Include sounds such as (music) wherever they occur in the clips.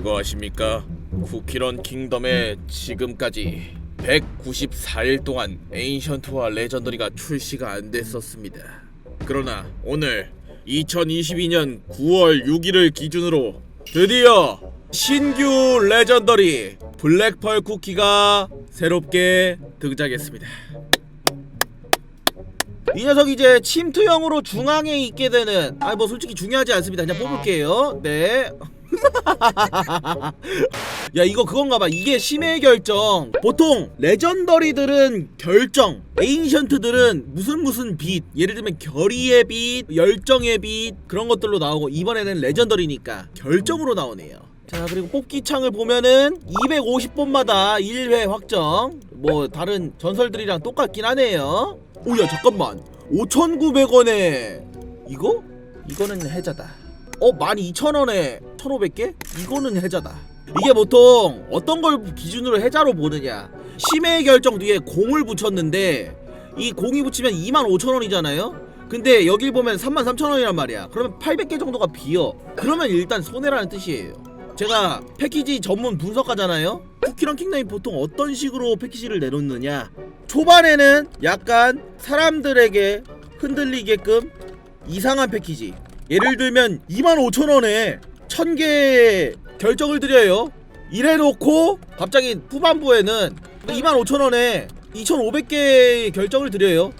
그거 아십니까? 쿠키런 킹덤에 지금까지 194일 동안 에인션트와 레전더리가 출시가 안 됐었습니다. 그러나 오늘 2022년 9월 6일을 기준으로 드디어 신규 레전더리 블랙펄 쿠키가 새롭게 등장했습니다. 이 녀석 이제 침투형으로 중앙에 있게 되는 아니 뭐 솔직히 중요하지 않습니다. 그냥 뽑을게요. 네. (laughs) 야 이거 그건가봐. 이게 심해 결정. 보통 레전더리들은 결정 에인션트들은 무슨 무슨 빛 예를 들면 결의의 빛 열정의 빛 그런 것들로 나오고 이번에는 레전더리니까 결정으로 나오네요. 자 그리고 뽑기 창을 보면은 250번마다 1회 확정. 뭐 다른 전설들이랑 똑같긴 하네요. 오야 잠깐만. 5,900원에 이거? 이거는 해자다 어 12,000원에 1,500개? 이거는 해자다. 이게 보통 어떤 걸 기준으로 해자로 보느냐. 심해 결정 뒤에 공을 붙였는데 이 공이 붙이면 25,000원이잖아요? 근데 여길 보면 33,000원이란 말이야. 그러면 800개 정도가 비어. 그러면 일단 손해라는 뜻이에요. 제가 패키지 전문 분석가잖아요? 쿠키랑 킹덤이 보통 어떤 식으로 패키지를 내놓느냐? 초반에는 약간 사람들에게 흔들리게끔 이상한 패키지 예를 들면 25,000원에 1000개 결정을 드려요. 이래놓고 갑자기 후반부에는 25,000원에 2,500개 결정을 드려요.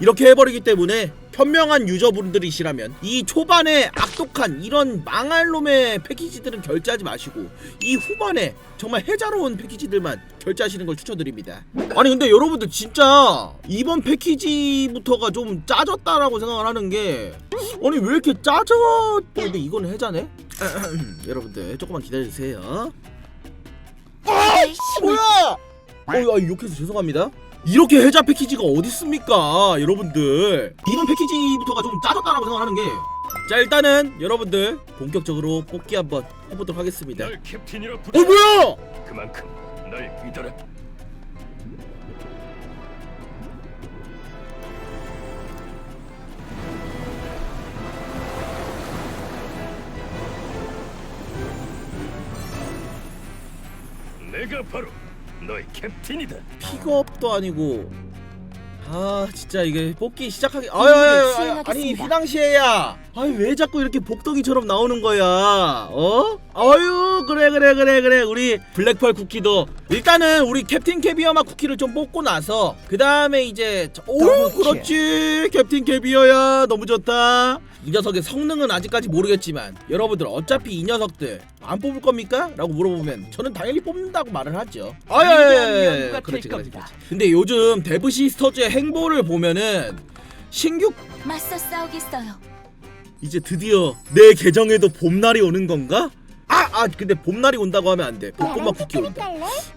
이렇게 해버리기 때문에 현명한 유저분들이시라면 이 초반에 악독한 이런 망할 놈의 패키지들은 결제하지 마시고 이 후반에 정말 해자로운 패키지들만 결제하시는 걸 추천드립니다. 아니 근데 여러분들 진짜 이번 패키지부터가 좀 짜졌다라고 생각을 하는 게 아니 왜 이렇게 짜져? 근데 이건 해자네? (clears throat) 여러분들 조금만 기다려주세요. 뭐야? 어, 아, 욕해서 죄송합니다. 이렇게 해자 패키지가 어디 있습니까, 여러분들? 이번 패키지부터가 좀 짜졌다라고 생각하는 게. 자, 일단은 여러분들 본격적으로 뽑기 한번 해보도록 하겠습니다. 널 캡틴이라 어, 부르 뭐야? 그만큼 널 믿어라 내가 바로 너의 캡틴이다 픽업도 아니고. 아, 진짜 이게 뽑기 시작하기. 아유, 아유, 아유, 아니. 휘낭시에야. 아니 왜 자꾸 이렇게 복덩이처럼 나오는 거야? 어? 아유, 그래, 그래, 그래, 그래. 우리 블랙펄 쿠키도 일단은 우리 캡틴 캐비어마 쿠키를 좀 뽑고 나서 그 다음에 이제 저- 오. 그렇지, 캡틴 캐비어야, 너무 좋다. 이 녀석의 성능은 아직까지 모르겠지만 여러분들 어차피 이 녀석들 안 뽑을 겁니까? 라고 물어보면 저는 당연히 뽑는다고 말을 하죠. 아예 그렇지 될 그렇지. 근데 요즘 데브 시스터즈의 행보를 보면은 신규 맞서 싸우겠어요. 이제 드디어 내 계정에도 봄날이 오는 건가? 아, 아 근데 봄날이 온다고 하면 안 돼. 벚꽃만 쿠키 온다.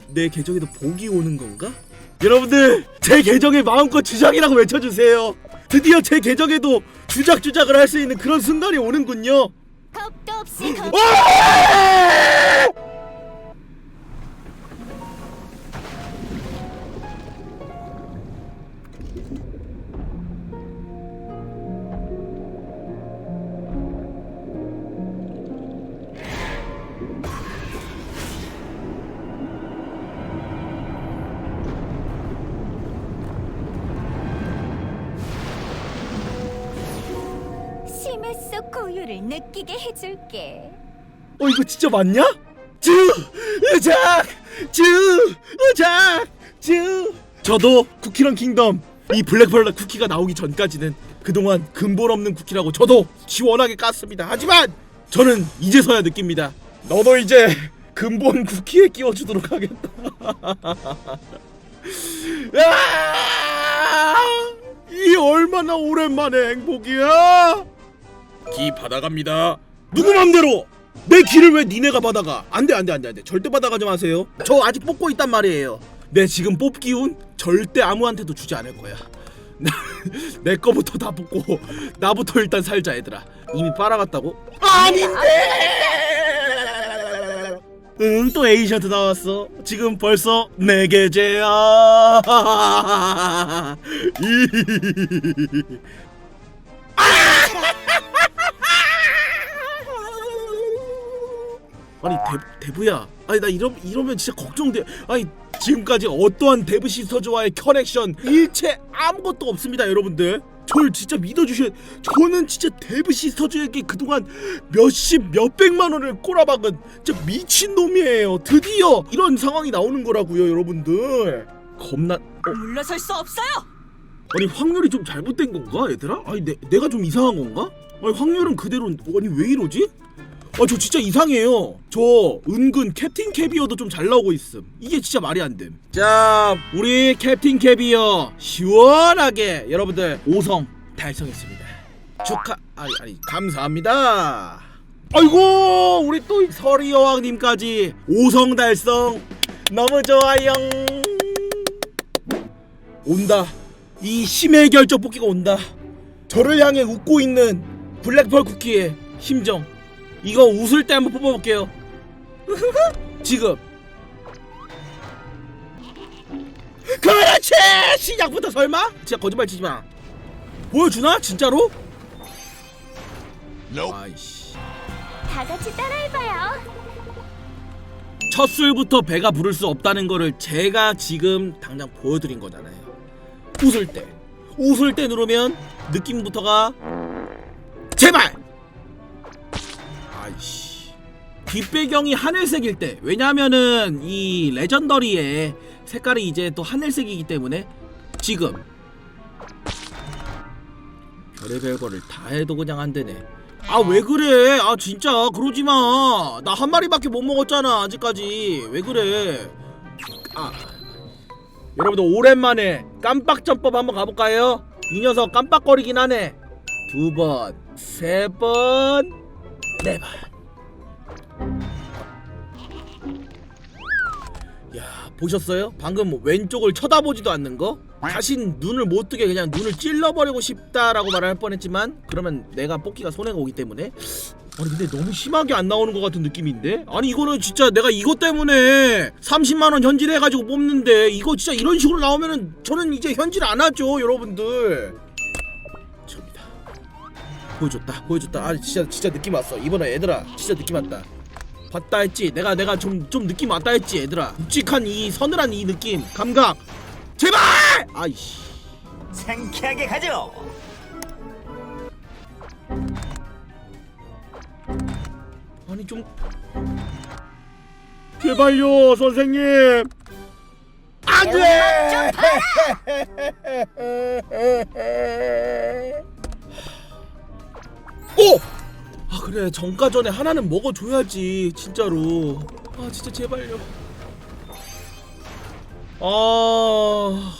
내 계정에도 복이 오는 건가? 여러분들 제 계정에 마음껏 주작이라고 외쳐주세요. 드디어 제 계정에도 주작주작을 할 수 있는 그런 순간이 오는군요. 겁도 없이 거... 속 고유를 느끼게 해줄게. 어 이거 진짜 맞냐? 주! 으작! 주! 저도 쿠키런 킹덤. 이 블랙펄라 쿠키가 나오기 전까지는 그동안 근본 없는 쿠키라고 저도 지원하게 깠습니다. 하지만 저는 이제서야 느낍니다. 너도 이제 근본 쿠키에 끼워주도록 하겠다. (laughs) 아! 이 얼마나 오랜만의 행복이야 기 받아갑니다. 누구 맘대로 내 기를 왜 니네가 받아가? 안돼 안돼 안돼 안돼 절대 받아가지 마세요. 저 아직 뽑고 있단 말이에요. 내 지금 뽑기 운 절대 아무한테도 주지 않을 거야. (laughs) 내 거부터 다 뽑고 나부터 일단 살자 얘들아. 이미 빨아갔다고? 아닌데. 응, 또 에이셔트 나왔어. 지금 벌써 네 개째야. (laughs) 아니 대, 대부야 아니 나 이러, 이러면 진짜 걱정돼 아니 지금까지 어떠한 데브 시스터즈와의 커넥션 일체 아무것도 없습니다 여러분들 절 진짜 믿어주셔 저는 진짜 데브 시스터즈에게 그동안 몇십 몇백만 원을 꼬라박은 진짜 미친놈이에요 드디어 이런 상황이 나오는 거라고요 여러분들 겁나 어, 물러설 수 없어요. 아니 확률이 좀 잘못된 건가 얘들아? 아니 내, 내가 좀 이상한 건가? 아니 확률은 그대로 아니 왜 이러지? 아 저 진짜 이상해요 저 은근 캡틴 캐비어도 좀 잘 나오고 있음 이게 진짜 말이 안됨자 우리 캡틴 캐비어 시원하게 여러분들 5성 달성했습니다 축하 아니 아니 감사합니다 아이고 우리 또 서리 여왕님까지 5성 달성 너무 좋아요 온다. 이 심해 결정 뽑기가 온다. 저를 향해 웃고 있는 블랙펄 쿠키의 심정. 이거 웃을 때 한번 뽑아볼게요. (laughs) 지금. (laughs) 그렇지! 시작부터 설마? 진짜 거짓말 치지 마. 보여주나? 진짜로? 아이씨. 다 같이 따라해봐요. 첫 술부터 배가 부를 수 없다는 거를 제가 지금 당장 보여드린 거잖아요. 웃을 때, 웃을 때 누르면 느낌부터가 제발. 아이씨. 뒷배경이 하늘색일 때, 왜냐면은 이 레전더리의 색깔이 이제 또 하늘색이기 때문에 지금 별의별 거를 다 해도 그냥 안 되네. 아 왜 그래? 아 진짜 그러지 마. 나 한 마리밖에 못 먹었잖아 아직까지. 왜 그래? 아 여러분들 오랜만에 깜빡 점법 한번 가볼까요? 이 녀석 깜빡거리긴 하네. 두 번, 세 번, 네 번. 야 보셨어요? 방금 왼쪽을 쳐다보지도 않는 거? 다신 눈을 못 뜨게 그냥 눈을 찔러버리고 싶다라고 말할 뻔했지만 그러면 내가 뽑기가 손해가 오기 때문에 아니 근데 너무 심하게 안 나오는 것 같은 느낌인데? 아니 이거는 진짜 내가 이것 때문에 30만원 현질해가지고 뽑는데 이거 진짜 이런 식으로 나오면은 저는 이제 현질 안 하죠 여러분들 보여줬다 보여줬다. 아 진짜 진짜 느낌 왔어. 이번에 얘들아 진짜 느낌 왔다. 봤다 했지? 내가 내가 좀 좀 느낌 왔다 했지 얘들아. 묵직한 이 서늘한 이 느낌 감각. 제발! 아이씨. 상쾌하게 가죠. 아니 좀. 제발요 선생님. 안돼 (laughs) 오! 아 그래. 정가 전에 하나는 먹어줘야지 진짜로. 아 진짜 제발요. 아.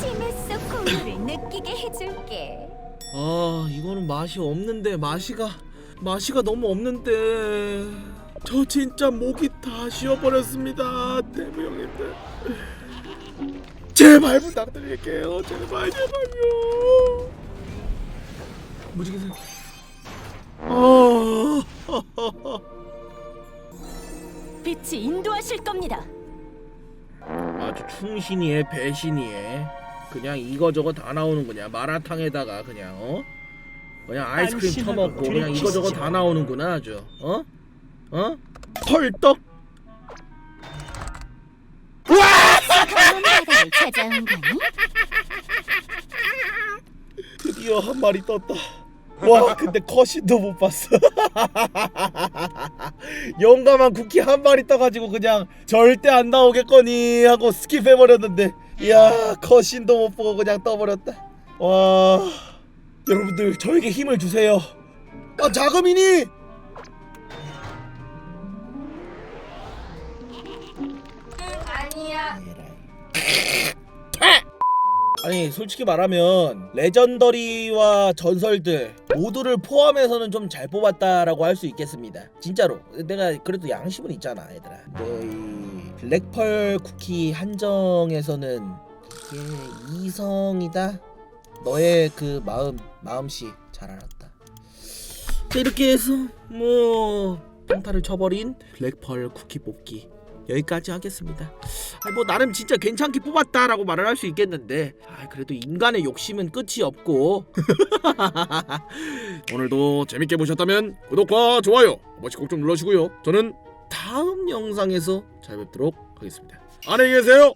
심해 속 고유를 느끼게 해줄게. 아 이거는 맛이 없는데 맛이가 맛이가 너무 없는데 저 진짜 목이 다 쉬어버렸습니다 대부 형님들. 제발 부탁드릴게요 제발 제발요. 무지개색 아. (laughs) 빛이 인도하실 겁니다. 아주 충신이에 배신이에. 그냥 이거저거 다 나오는구나 마라탕에다가 그냥 어? 그냥 아이스크림 안심하고 처먹고 그냥 이거저거. 다 나오는구나 아주 어 어? 털떡 강한 바다를 찾아온 거니? 드디어 한 마리 떴다. 와 근데 컷신도 못 봤어. (laughs) 용감한 쿠키 한 마리 떠가지고 그냥 절대 안 나오겠거니 하고 스킵해버렸는데 이야 컷신도 못 보고 그냥 떠버렸다. 와 여러분들 저에게 힘을 주세요. 아 자금이니? 아니 솔직히 말하면 레전더리와 전설들 모두를 포함해서는 좀 잘 뽑았다라고 할 수 있겠습니다. 진짜로. 내가 그래도 양심은 있잖아 얘들아. 근데 이 블랙펄 쿠키 한정에서는 이게 이성이다? 너의 그 마음 마음씨 잘 알았다. 자 이렇게 해서 뭐 평타를 쳐버린 블랙펄 쿠키 뽑기 여기까지 하겠습니다. 아니, 뭐 나름 진짜 괜찮게 뽑았다라고 말을 할 수 있겠는데 아, 그래도 인간의 욕심은 끝이 없고 (laughs) 오늘도 재밌게 보셨다면 구독과 좋아요 한 번씩 꼭 좀 눌러주시고요. 저는 다음 영상에서 찾아뵙도록 하겠습니다. 안녕히 계세요.